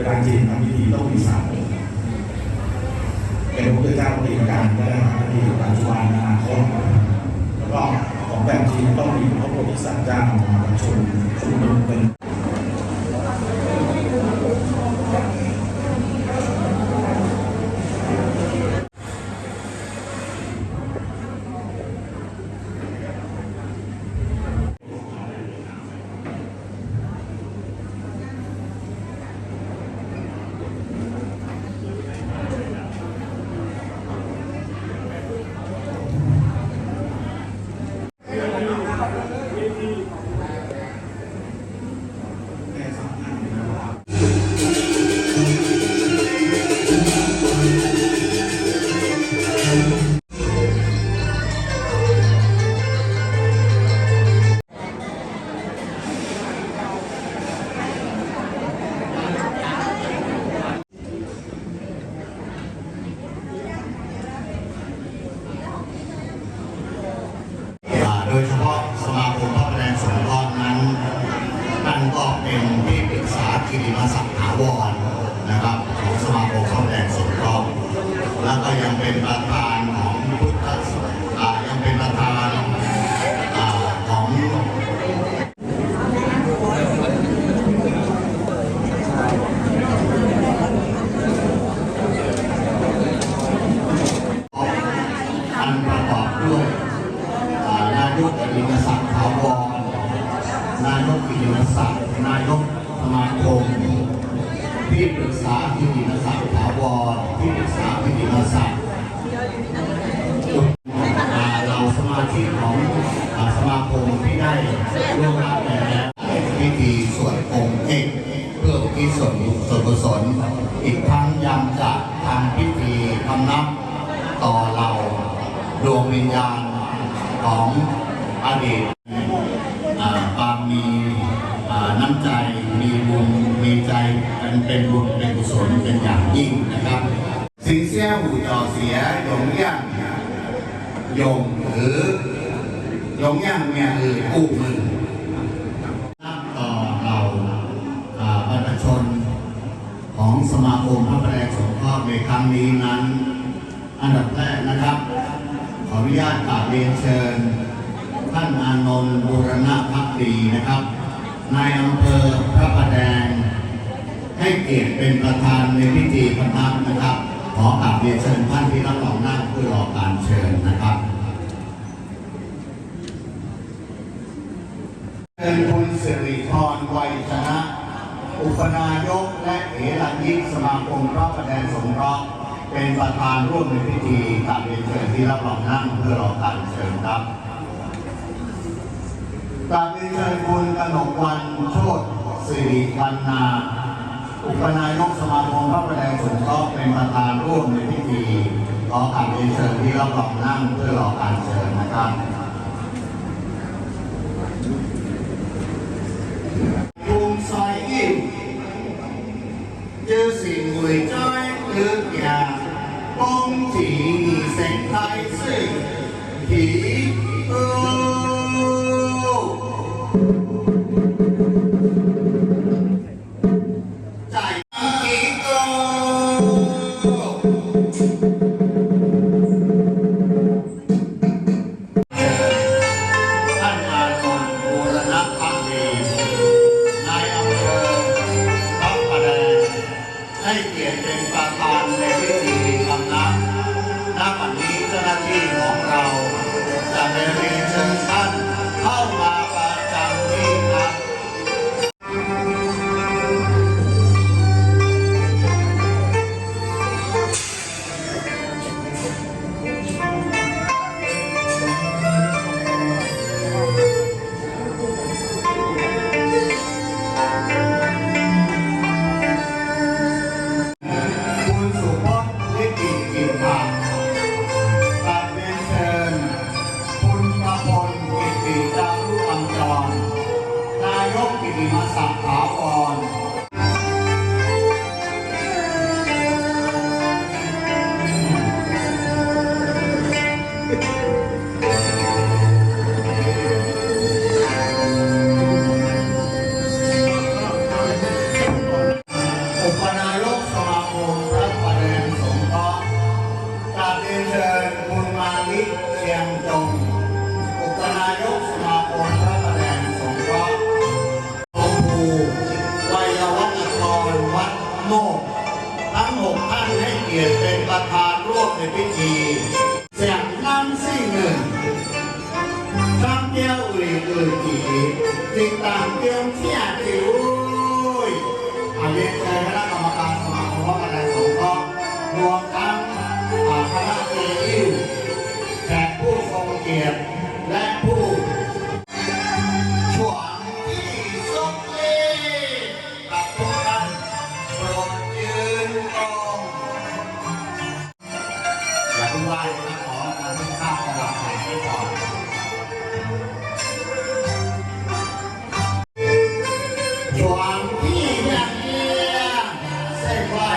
วลาจีนทำพิธีต้องมีสามองค์เป็นพระพุทธเจ้าปฏิการก็ได้มาที่ปัจจุบันอนาคตแล้วก็ของแบบจีนต้องมีพระโพธิสัตว์เจ้าของชุมชุมนุมเป็น กิติมศักดิ์ถาวรนะครับของสมาคมข้าวแดงสงเคราะห์แล้วก็ยังเป็นประธาน อีกทั้งยังจะทำพิธีคำนับต่อเราดวงวิญญาณ ขออนุญาตกราบเรียนเชิญ ท่านอานนท์บูรณะพักดีนะครับนายอำเภอพระประแดง ให้เกียรติเป็นประธานในพิธีพันธะนะครับ ขอกราบเรียนเชิญท่านที่รับรองนั่งเพื่อรอการเชิญนะครับเชิญคุณสิริพรไวยชนะ อุปนายกและเอรัญยิกสมาคมพระประแดงสงเคราะห์ เป็นประธานร่วมในพิธีการเรียนเชิญที่รับรองนั่งเพื่อรอการเชิญครับการเรียนเชิญคุณกนกวันโชติสิริวันนา อุปนายกสมาคมพระประแดงสงเคราะห์เป็นประธานร่วมในพิธีขอการเรียนเชิญที่รับรองนั่งเพื่อรอการเชิญนะครับ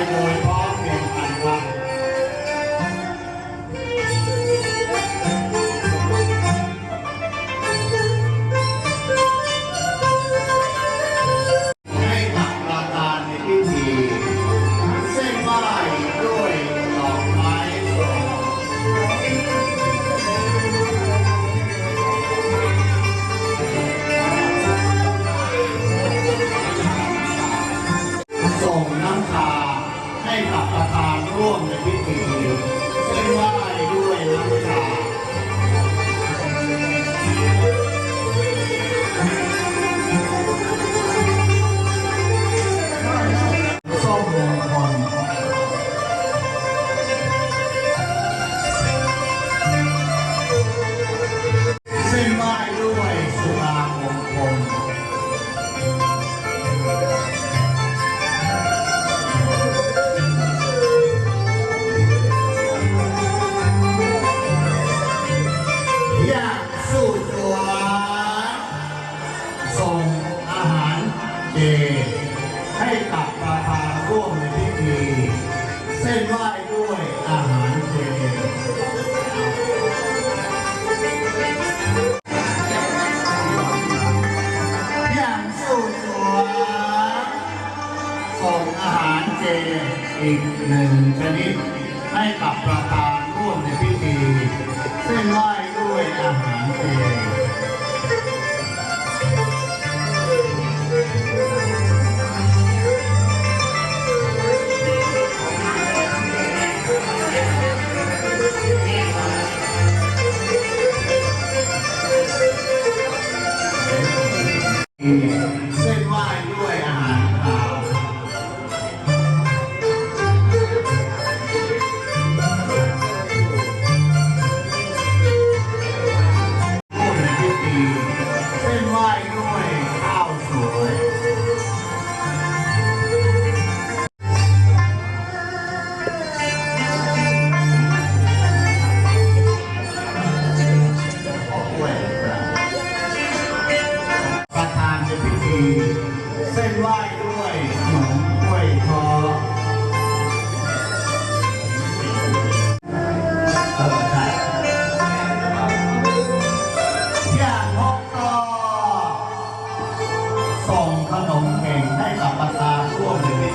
ส้น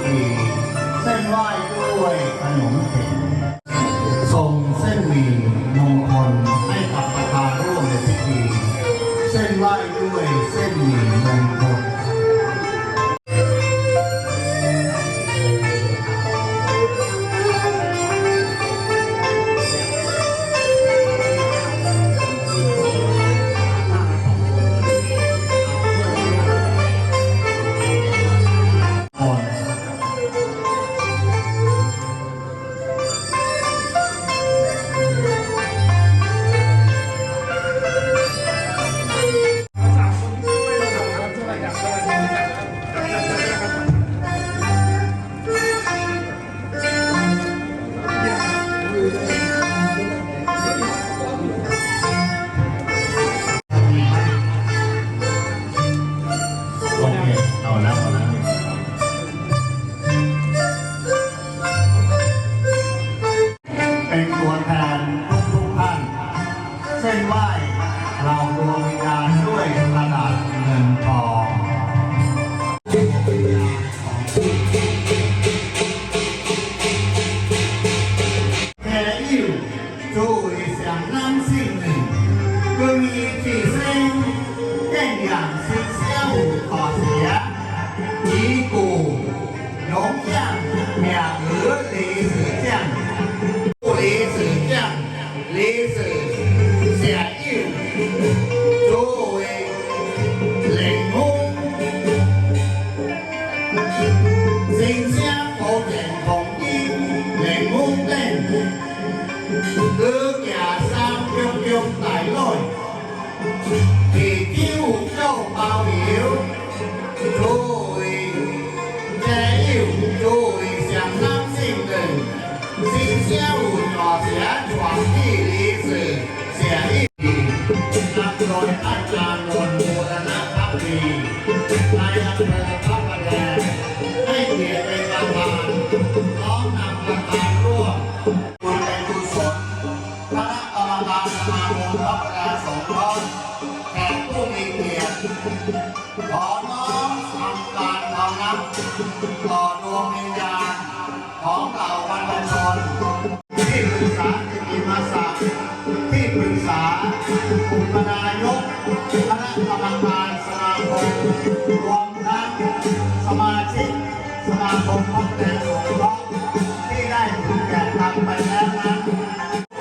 ร่ 公益提升，更养 สมาคมพัฒนาสงเคราะห์ที่ได้ถึงแก่กรรมไปแล้วนั้น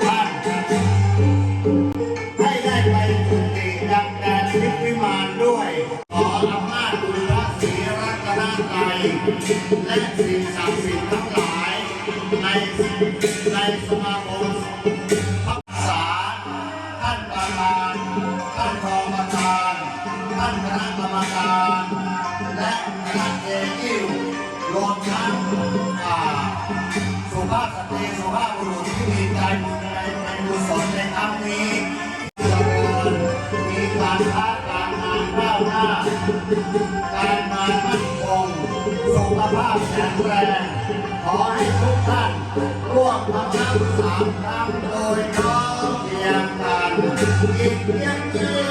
ท่านให้ได้ไปจุติยังแดนทิพวิมานด้วยขออำนาจบุญรักษีรัตนตรัยและสิ่งศักดิ์สิทธิ์ทั้งหลายาวหน้าการงานมั่นคงสุขภาพแข็งแรง ขอให้ทุกท่านร่วมทำนับสามครั้งโดยน้อมเพียงกันอีกเพียงเดียว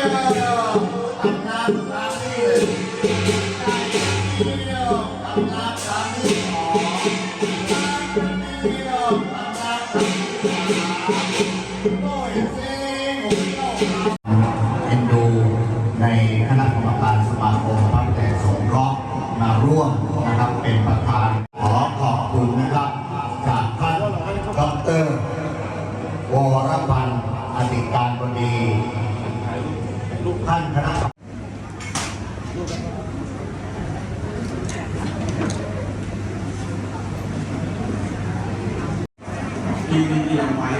อธิการบดีท่านคณะ ที่ที่เตรียมไว้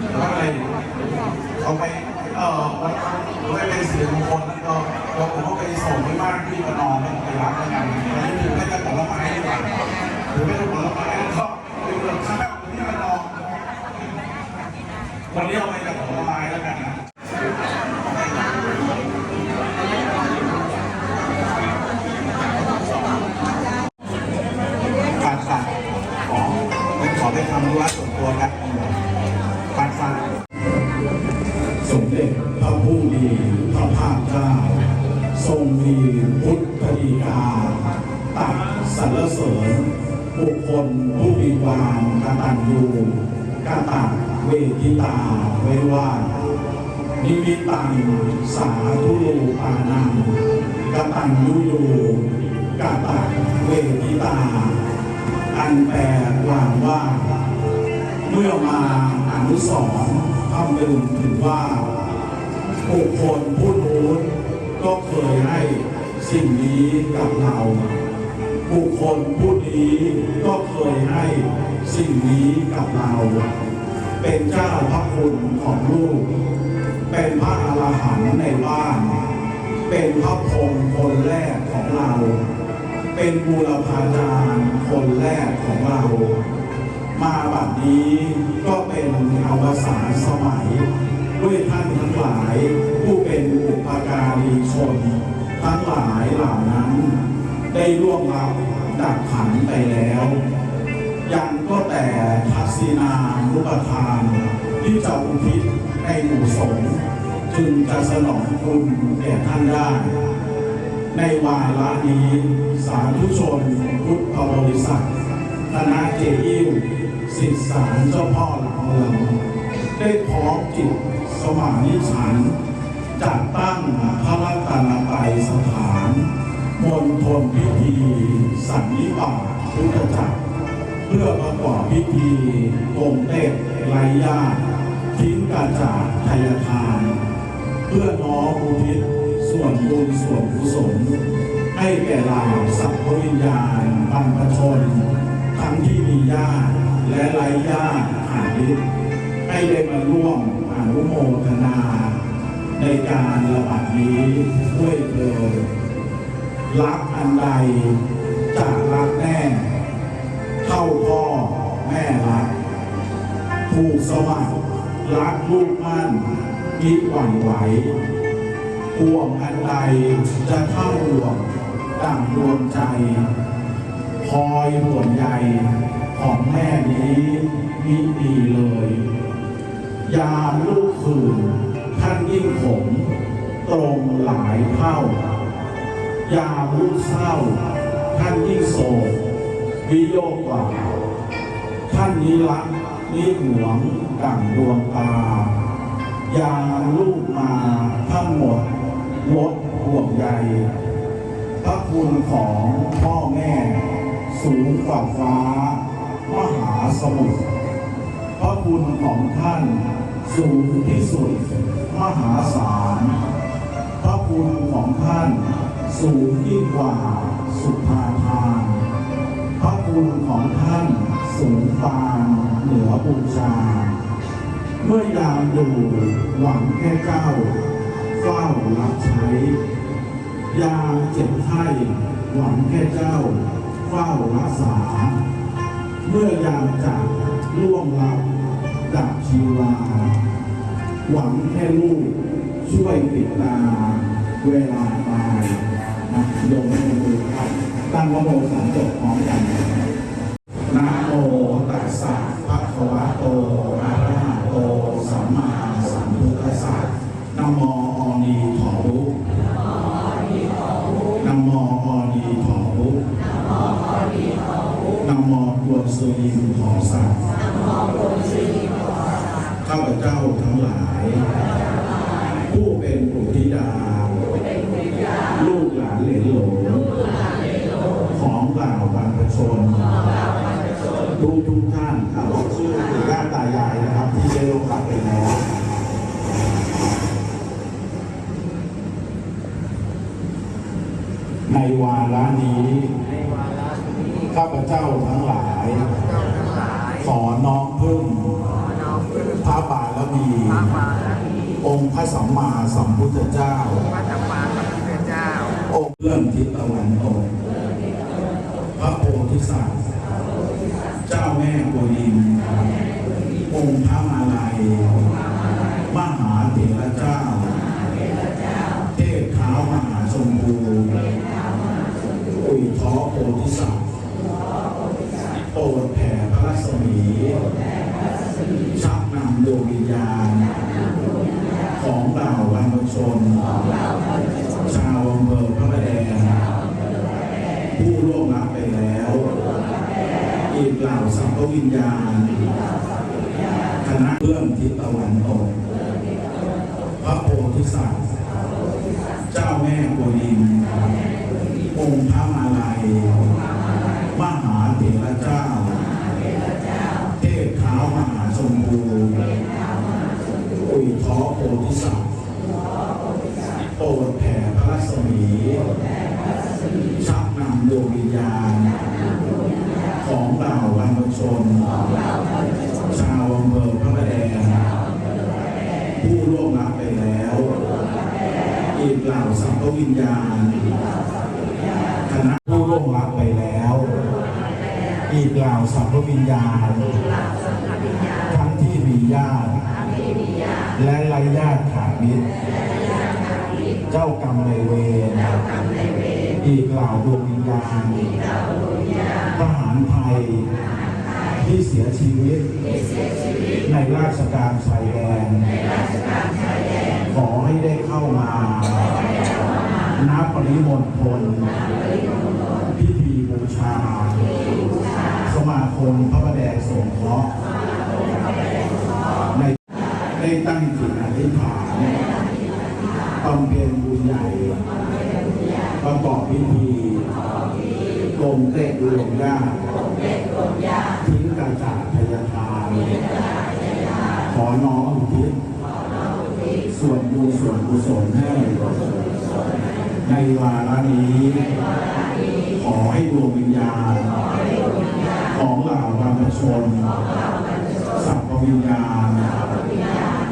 แล้วก็เลยเขาไปเอ่อมันไม่เป็นเสียงมงคลแล้วก็เราผมก็ไปส่งที่บ้านที่ระนองไปรับแล้วกันอันนี้ถือไม่ได้ผลไม้ดีกว่าถือไม่ได้ผลไม้แล้วก็ไปเปิดข้าวที่ระนองวันนี้เอาไปกับผลไม้แล้วกันนะ ขาดขาดขอขอ ไปทำธุระส่วนตัวครับขาดขาดสมเด็จพระผู้มีพระภาคเจ้า ทรงมีพุทธดีกาตัดสรรเสริญบุคคลผู้มีความกตัญญูกตเวทิตาไว้ว่านิมิตังสาธุโลปานังกตัญญูโยกตเวทิตา อันแปลความว่า มื่อมาอนุสรณ์คำนึงถึงว่าบุคคลผู้นู้นก็เคยให้สิ่งนี้กับเรา บุคคลผู้นี้ก็เคยให้สิ่งนี้กับเรา เป็นเจ้าพระคุณของลูก เป็นพระอรหันต์ในบ้าน เป็นพระพรคนแรกของเรา เป็นบูรพาจารย์คนแรกของเรา มาบัดนี้ก็เป็นอวสานสมัย ด้วยท่านทั้งหลาย ผู้เป็นอุปการีชน ทั้งหลายเหล่านั้น ได้ร่วงรับดับขันไปแล้ว ยังก็แต่ทักษินานุปทาน ที่จะอุทิศในหมู่สงฆ์จึงจะสนองคุณแก่ท่านได้ในวาระนี้สาธุชนพุทธบริษัทคณะเจอิ้ว สิทธิสารเจ้าพ่อหลักเมืองได้พร้อมจิตสมานิฉันจัดตั้งพระรัตนตรัยสถานมณฑลพิธีสันนิบาตพุทธจักรเพื่อประกอบพิธีกงเต็กไร้ญาติทิ้งกาจากทายทาน เพื่อน้อมอุทิศส่วนบุญส่วนกุศลให้แก่เหล่าสัพพวิญญาณบรรพชนทั้งที่มีญาติ และไร้ญาติหาฤทธิ์ให้ได้มาร่วมอนุโมทนา ในการระบาดนี้ด้วยเถิดรักอันใดจะรักแน่เท่าพ่อแม่รักผูกสมัครรักลูกมั่นมิหวั่นไหวห่วงอันใดจะเท่าห่วงดั่งดวงใจ คอยห่วงใย ของแม่นี้มิมีเลย ยาลูกคืนท่านยิ่งขมตรงหลายเท่า ยาลูกเศร้า ท่านยิ่งโศกวิโยกกว่า ท่านนี้รักนี้หวงดั่งดวงตา ยาลูกมาทั้งหมดลดห่วงใยพระคุณของพ่อแม่ สูงกว่าฟ้ามหา สมุทรพระคุณของท่านสูงที่สุดมหาศาล พระคุณของท่านสูงยิ่งกว่าสุภาทาน พระคุณของท่านสูงปานเหนือบูชา เมื่อยามอยู่หวังแค่เจ้าเฝ้ารับใช้ ยามเจ็บไข้หวังแค่เจ้าเฝ้ารักษา เมื่อยามจากล่วงลับดับชีวา หวังแค่ลูกช่วยติดตา เวลาตายนะโยมให้ดูครับตั้งวโมสามจบพร้อมกัน นี้ในวาระนี้ข้าพเจ้าทั้งหลายเจ้าทั้งหลายขอน้อมพึ่งขอน้อมพึ่งพระบารมีพระบารมีองค์พระสัมมาสัมพุทธเจ้า ชักนำดวงวิญญาณ ของเหล่าบรรพชนชาวอำเภอพระประแดงผู้ร่วงรับไปแล้ว อีกเหล่าสัมภวิญญาณคณะเรื่องทิศตะวันตกพระโพธิสัตว์เจ้าแม่กวนอิมองค์พระมาลัย ศมีชักนำดวงวิญญาณ ของเหล่าบรรพชน ชาวอำเภอพระประแดงผู้ร่วงรับไปแล้ว อีกเหล่าสัมภวิญญาณคณะผู้ร่วงรับไปแล้ว อีกเหล่าสัมภวิญญาณทั้งที่มีญาติและไร้ญาติขาดมิตรเจ้ากรรมในาย อีกเหล่าดวงวิญญาณทหารไทย ที่เสียชีวิต ในราชการชายแดนขอให้ได้เข้ามานับปริมณฑลพิธีบูชา สมาคมพระประแดงสงเคราะห์ในได้ตั้งจิตอธิษฐานบำเพ็ญบุญใหญ่ ประกอบพิธีลงเตะดวงญาติทิ้งกระจาดพยาทานขอน้อมอุทิศส่วนบุญส่วนกุศลให้ในวาระนี้ ขอให้ดวงวิญญาณ ของเหล่าบรรพชนสัพพวิญญาณ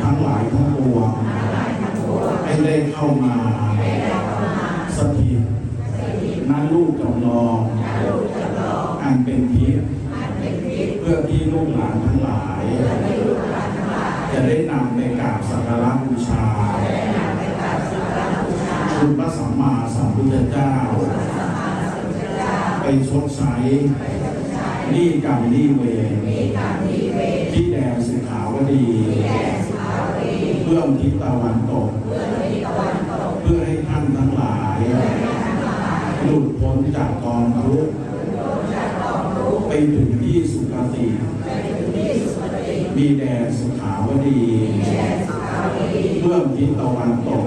ทั้งหลายทั้งปวงให้ได้เข้ามาสถิต นั้นลูกจำลองอันเป็นทิพย์เพื่อที่ลูกหลานทั้งหลาย จะได้นำไปกราบสักการะบูชา คุณพระสัมมาสัมพุทธเจ้า ไปชดใช้นี้กรรมนี้เวรที่แดนสุขาวดี เพื่อทิศตะวันตก นจากกองทุกข์ไปถึงที่สุคติ มีแดนสุขาวดี เพื่อทิศตะวันตก